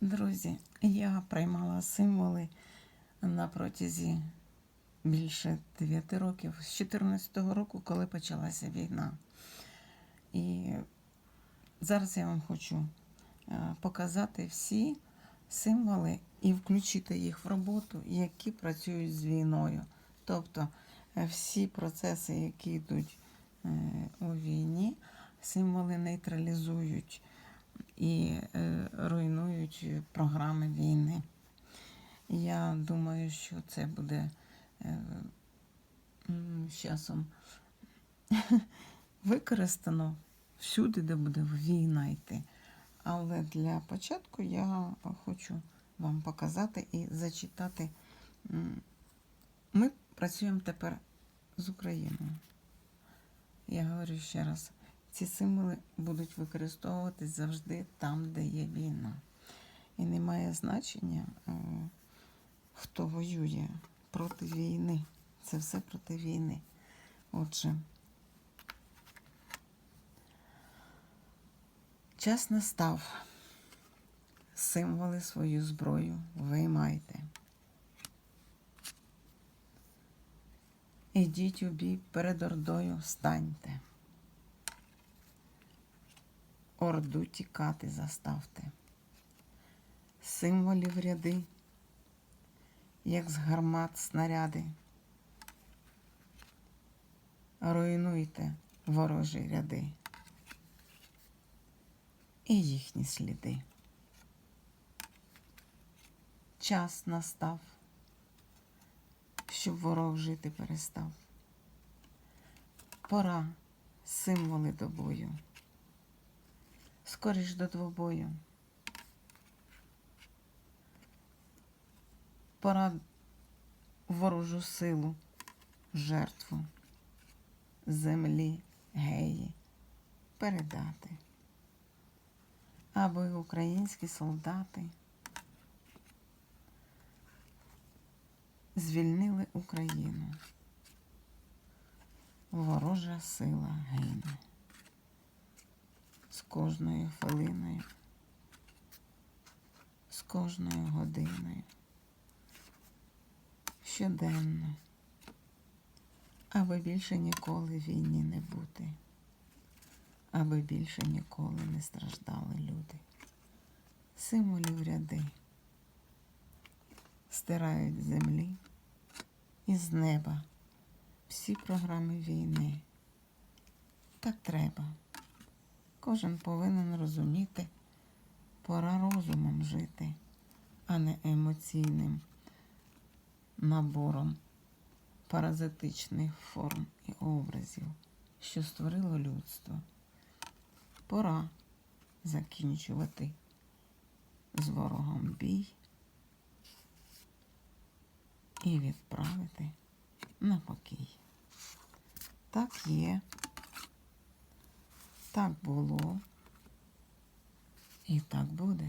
Друзі, я приймала символи на протязі більше 9 років, з 2014 року, коли почалася війна. І зараз я вам хочу е, показати всі символи і включити їх в роботу, які працюють з війною. Тобто е, всі процеси, які йдуть е, у війні, символи нейтралізують і е, руйнують програми війни. Я думаю, що це буде е, з часом використано всюди, де буде війна йти. Але для початку я хочу вам показати і зачитати. Ми працюємо тепер з Україною. Я говорю ще раз, ці символи будуть використовуватись завжди там, де є війна. І не має значення, е, хто воює проти війни. Це все проти війни. Отже, час настав. Символи свою зброю виймайте. Ідіть у бій перед ордою станьте. Орду тікати заставте. Символів ряди, як з гармат снаряди. Руйнуйте ворожі ряди і їхні сліди. Час настав, щоб ворог жити перестав. Пора символи до бою. Скоріш до двобою. Пора ворожу силу, жертву землі геї передати, аби українські солдати звільнили Україну. Ворожа сила гине з кожною хвилиною, з кожною годиною, щоденно, аби більше ніколи війні не бути, аби більше ніколи не страждали люди. Символів ряди стирають з землі і з неба всі програми війни. Так треба. Кожен повинен розуміти, пора розумом жити, а не емоційним набором паразитичних форм і образів, що створило людство. Пора закінчувати з ворогом бій і відправити на покій. Так є. Так було і так буде.